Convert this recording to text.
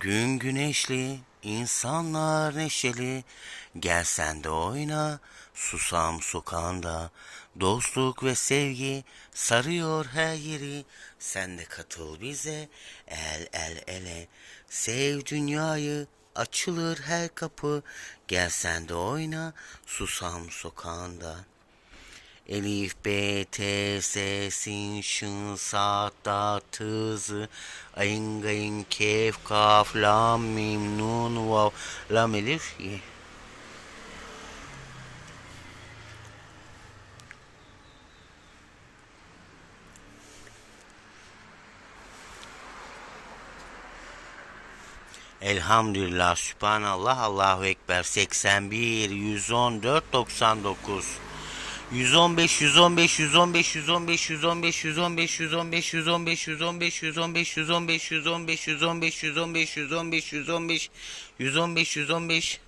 Gün güneşli, insanlar neşeli. Gel sen de oyna, susam sokağında. Dostluk ve sevgi sarıyor her yeri. Sen de katıl bize, el el ele. Sev dünyayı, açılır her kapı. Gel sen de oyna, susam sokağında. Elif, B, T, S, Sin, Şın, Sa, Da, Tı, Zı, Ayın, Gayın, Kef, Kaf, Lam, Mim, Nun, Vav, Lam, Elif. Ye. Elhamdülillah, Sübhanallah, Allahu Ekber, 81, 114, 99. 115 115 115 115 115 115 115 115 115 115 115 115 115 115 115 115 115 115